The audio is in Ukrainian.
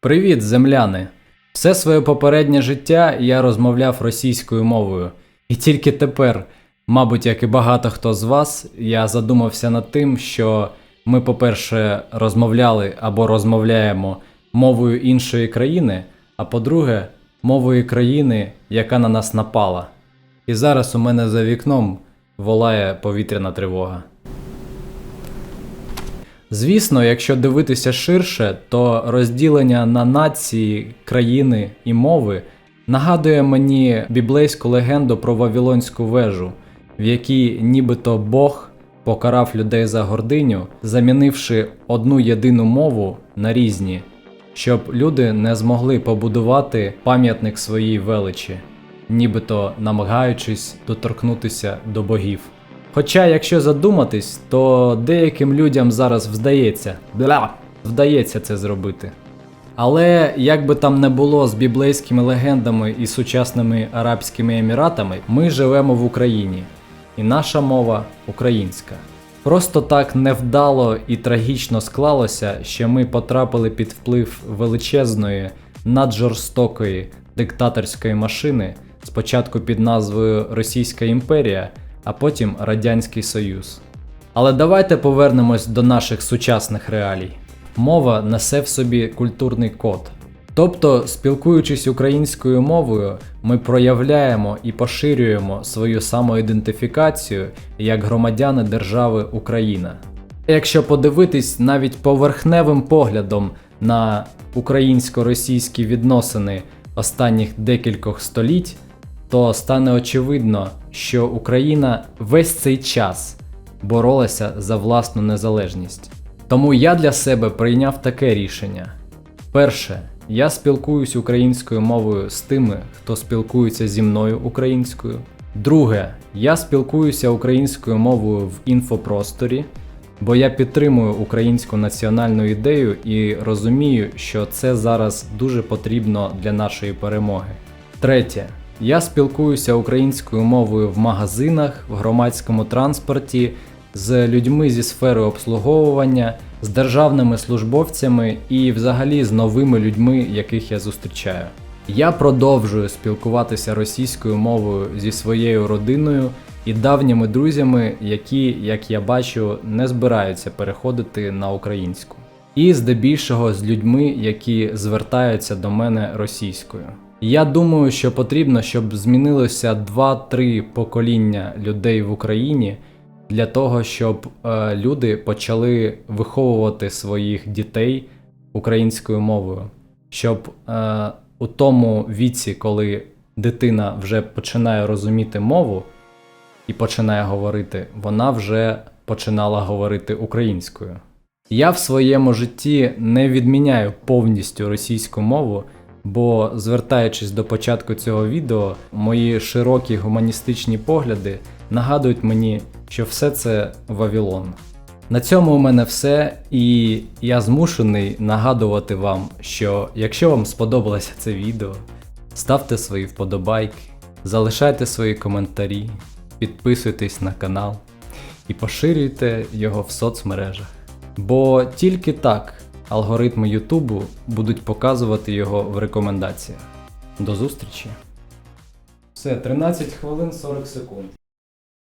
Привіт, земляни! Все своє попереднє життя я розмовляв російською мовою. І тільки тепер, мабуть, як і багато хто з вас, я задумався над тим, що ми, по-перше, розмовляли або розмовляємо мовою іншої країни, а по-друге, мовою країни, яка на нас напала. І зараз у мене за вікном волає повітряна тривога. Звісно, якщо дивитися ширше, то розділення на нації, країни і мови нагадує мені біблейську легенду про Вавилонську вежу, в якій нібито Бог покарав людей за гординю, замінивши одну єдину мову на різні, щоб люди не змогли побудувати пам'ятник своїй величі, нібито намагаючись доторкнутися до богів. Хоча, якщо задуматись, то деяким людям зараз вдається, бля, вдається це зробити. Але як би там не було з біблейськими легендами і сучасними Арабськими Еміратами, ми живемо в Україні, і наша мова українська. Просто так невдало і трагічно склалося, що ми потрапили під вплив величезної, наджорстокої диктаторської машини, спочатку під назвою Російська імперія, а потім Радянський Союз. Але давайте повернемось до наших сучасних реалій. Мова несе в собі культурний код. Тобто, спілкуючись українською мовою, ми проявляємо і поширюємо свою самоідентифікацію як громадяни держави Україна. Якщо подивитись навіть поверхневим поглядом на українсько-російські відносини останніх декількох століть, то стане очевидно, що Україна весь цей час боролася за власну незалежність. Тому я для себе прийняв таке рішення. Перше, я спілкуюсь українською мовою з тими, хто спілкується зі мною українською. Друге, я спілкуюся українською мовою в інфопросторі, бо я підтримую українську національну ідею і розумію, що це зараз дуже потрібно для нашої перемоги. Третє, я спілкуюся українською мовою в магазинах, в громадському транспорті, з людьми зі сфери обслуговування, з державними службовцями і взагалі з новими людьми, яких я зустрічаю. Я продовжую спілкуватися російською мовою зі своєю родиною і давніми друзями, які, як я бачу, не збираються переходити на українську. І здебільшого з людьми, які звертаються до мене російською. Я думаю, що потрібно, щоб змінилося 2-3 покоління людей в Україні для того, щоб е, люди почали виховувати своїх дітей українською мовою, щоб е, у тому віці, коли дитина вже починає розуміти мову і починає говорити, вона вже починала говорити українською. Я в своєму житті не відміняю повністю російську мову, бо звертаючись до початку цього відео, мої широкі гуманістичні погляди нагадують мені, що все це Вавилон. На цьому у мене все, і я змушений нагадувати вам, що якщо вам сподобалося це відео, ставте свої вподобайки, залишайте свої коментарі, підписуйтесь на канал і поширюйте його в соцмережах. Бо тільки так алгоритми Ютубу будуть показувати його в рекомендаціях. До зустрічі! Все, 13 хвилин 40 секунд.